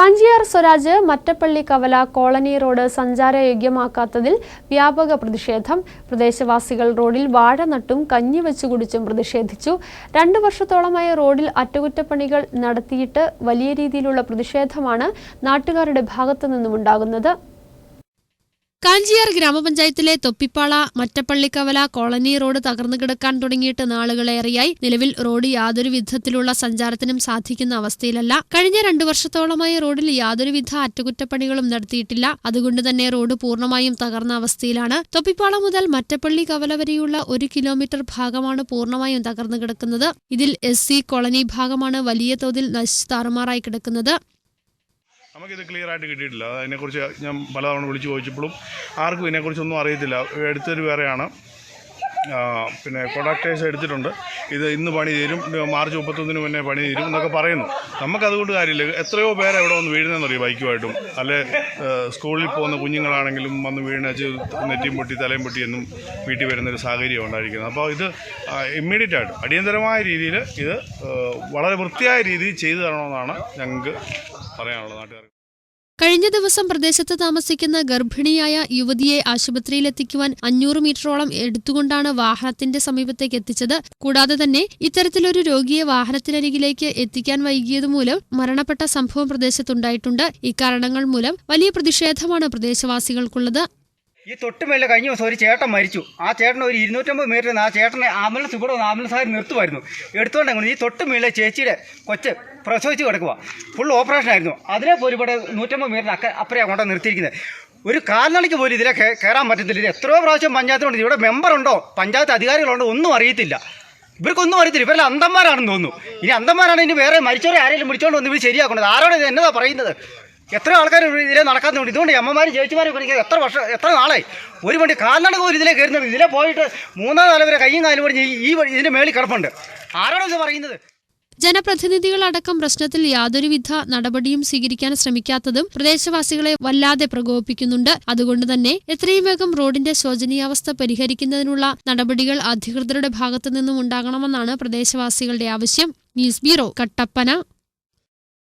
കാഞ്ചിയാർ സ്വരാജ് മറ്റപ്പള്ളി കവല colony road സഞ്ചാരയോഗ്യമാക്കാത്തതിൽ വ്യാപക പ്രതിഷേധം. പ്രദേശവാസികൾ റോഡിൽ വാഴ നട്ടും കഞ്ഞി വെച്ചു കുടിച്ചും പ്രതിഷേധിച്ചു. രണ്ടു വർഷത്തോളമായി റോഡിൽ അറ്റകുറ്റപ്പണികൾ നടത്തിയിട്ട് വലിയ രീതിയിലുള്ള പ്രതിഷേധമാണ് നാട്ടുകാരുടെ ഭാഗത്തു നിന്നുമുണ്ടാകുന്നത്. കാഞ്ചിയാർ ഗ്രാമപഞ്ചായത്തിലെ തൊപ്പിപ്പാള മറ്റപ്പള്ളിക്കവല കോളനി റോഡ് തകർന്നു കിടക്കാൻ തുടങ്ങിയിട്ട് നാളുകളേറെയായി നിലവിൽ റോഡ് യാതൊരു വിധത്തിലുള്ള സഞ്ചാരത്തിനും സാധിക്കുന്ന അവസ്ഥയിലല്ല. കഴിഞ്ഞ രണ്ടു വർഷത്തോളമായി റോഡിൽ യാതൊരുവിധ അറ്റകുറ്റപ്പണികളും നടത്തിയിട്ടില്ല. അതുകൊണ്ട് തന്നെ റോഡ് പൂർണമായും തകർന്ന അവസ്ഥയിലാണ്. തൊപ്പിപ്പാള മുതൽ മറ്റപ്പള്ളി കവല വരെയുള്ള ഒരു കിലോമീറ്റർ ഭാഗമാണ് പൂർണമായും തകർന്നു കിടക്കുന്നത്. ഇതിൽ എസ് കോളനി ഭാഗമാണ് വലിയ തോതിൽ നശിച്ചു താറുമാറായി കിടക്കുന്നത്. നമുക്കിത് ക്ലിയർ ആയിട്ട് കിട്ടിയിട്ടില്ല. അതിനെക്കുറിച്ച് ഞാൻ പലതവണ വിളിച്ചു ചോദിച്ചപ്പോഴും ആർക്കും ഇതിനെക്കുറിച്ചൊന്നും അറിയത്തില്ല. എടുത്തൊരു വേറെയാണ്. പിന്നെ കോൺട്രാക്ടേഴ്സ് എടുത്തിട്ടുണ്ട്. ഇത് ഇന്ന് പണി തീരും. മാർച്ച് മുപ്പത്തൊന്നിന് മുന്നേ പണി തീരും എന്നൊക്കെ പറയുന്നു. നമുക്കതുകൊണ്ട് കാര്യമില്ല. എത്രയോ പേരെ ഇവിടെ വന്ന് വീഴുന്നതെന്നറിയോ ബൈക്കുമായിട്ടും? അല്ലെ സ്കൂളിൽ പോകുന്ന കുഞ്ഞുങ്ങളാണെങ്കിലും വന്ന് വീണച്ച് നെറ്റിയും പൊട്ടി തലയും പൊട്ടി എന്നും വീട്ടിൽ വരുന്നൊരു സാഹചര്യം ഉണ്ടായിരിക്കുന്നത് അപ്പോൾ ഇത് ഇമ്മീഡിയറ്റ് ആയിട്ട് അടിയന്തരമായ രീതിയിൽ ഇത് വളരെ വൃത്തിയായ രീതിയിൽ ചെയ്തു തരണമെന്നാണ് ഞങ്ങൾക്ക് പറയാനുള്ളത് നാട്ടുകാർക്ക്. കഴിഞ്ഞ ദിവസം പ്രദേശത്ത് താമസിക്കുന്ന ഗർഭിണിയായ യുവതിയെ ആശുപത്രിയിലെത്തിക്കുവാൻ അഞ്ഞൂറ് മീറ്ററോളം എടുത്തുകൊണ്ടാണ് വാഹനത്തിന്റെ സമീപത്തേക്ക് എത്തിച്ചത്. കൂടാതെ തന്നെ ഇത്തരത്തിലൊരു രോഗിയെ വാഹനത്തിനരികിലേക്ക് എത്തിക്കാൻ വൈകിയതുമൂലം മരണപ്പെട്ട സംഭവം പ്രദേശത്തുണ്ടായിട്ടുണ്ട്. ഇക്കാരണങ്ങൾ മൂലം വലിയ പ്രതിഷേധമാണ് പ്രദേശവാസികൾക്കുള്ളത്. ഈ തൊട്ടുമേലെ കഴിഞ്ഞ ദിവസം ഒരു ചേട്ടൻ മരിച്ചു. ആ ചേട്ടൻ ഒരു ഇരുന്നൂറ്റമ്പത് മീറ്റർ ആ ചേട്ടനെ ആംബുലൻസ് ഇവിടെ വന്ന് ആംബുലൻസ് ആയി നിർത്തുമായിരുന്നു എടുത്തുകൊണ്ടെങ്കിൽ ഈ തൊട്ടുമേലെ ചേച്ചിയുടെ കൊച്ച് പ്രസവിച്ച് കിടക്കുക ഫുൾ ഓപ്പറേഷൻ ആയിരുന്നു. അതിനെ പോലും ഇവിടെ നൂറ്റമ്പത് മീറ്റർ അക്ക അപ്പുറയാണ് കൊണ്ടു നിർത്തിയിരിക്കുന്നത്. ഒരു കാൽനടയ്ക്ക് പോലും ഇതിലെ കയറാൻ പറ്റത്തില്ല. ഇത് എത്രയോ പ്രാവശ്യം പഞ്ചായത്തിലുണ്ട് ഇവിടെ മെമ്പറുണ്ടോ പഞ്ചായത്ത് അധികാരികളുണ്ടോ? ഒന്നും അറിയത്തില്ല. ഇവർക്കൊന്നും അറിയത്തില്ല. ഇവരെല്ലാം അന്തന്മാരാണെന്ന് തോന്നുന്നു. ഇനി അന്തന്മാരാണ് ഇനി വേറെ മരിച്ചവരെ ആരെങ്കിലും വിളിച്ചോണ്ട് വന്ന് ഇവർ ശരിയാക്കുന്നത് ആരോട് ഇത് എന്നതാ പറയുന്നത്? എത്ര ആൾക്കാർ ഇതിലെ നടക്കാത്തതുകൊണ്ട്? ഇതുകൊണ്ട് ഈ അമ്മമാരും ചേച്ചിമാരും പഠിക്കുന്നത് എത്ര വർഷം എത്ര നാളായി? ഒരു വണ്ടി കാൽനട പോലും ഇതിലെ കയറുന്നത് ഇതിലെ പോയിട്ട് മൂന്നാം നാല് വരെ കയ്യും കാലും പറഞ്ഞ് ഈ- ഇതിന്റെ മേളിൽ കിടപ്പുണ്ട്. ആരാണോ ഇത് പറയുന്നത്? ജനപ്രതിനിധികളടക്കം പ്രശ്നത്തിൽ യാതൊരുവിധ നടപടിയും സ്വീകരിക്കാൻ ശ്രമിക്കാത്തതും പ്രദേശവാസികളെ വല്ലാതെ പ്രകോപിപ്പിക്കുന്നുണ്ട്. അതുകൊണ്ട് തന്നെ എത്രയും വേഗം റോഡിന്റെ ശോചനീയാവസ്ഥ പരിഹരിക്കുന്നതിനുള്ള നടപടികൾ അധികൃതരുടെ ഭാഗത്തു നിന്നും ഉണ്ടാകണമെന്നാണ് പ്രദേശവാസികളുടെ ആവശ്യം. News bureau Kattappana.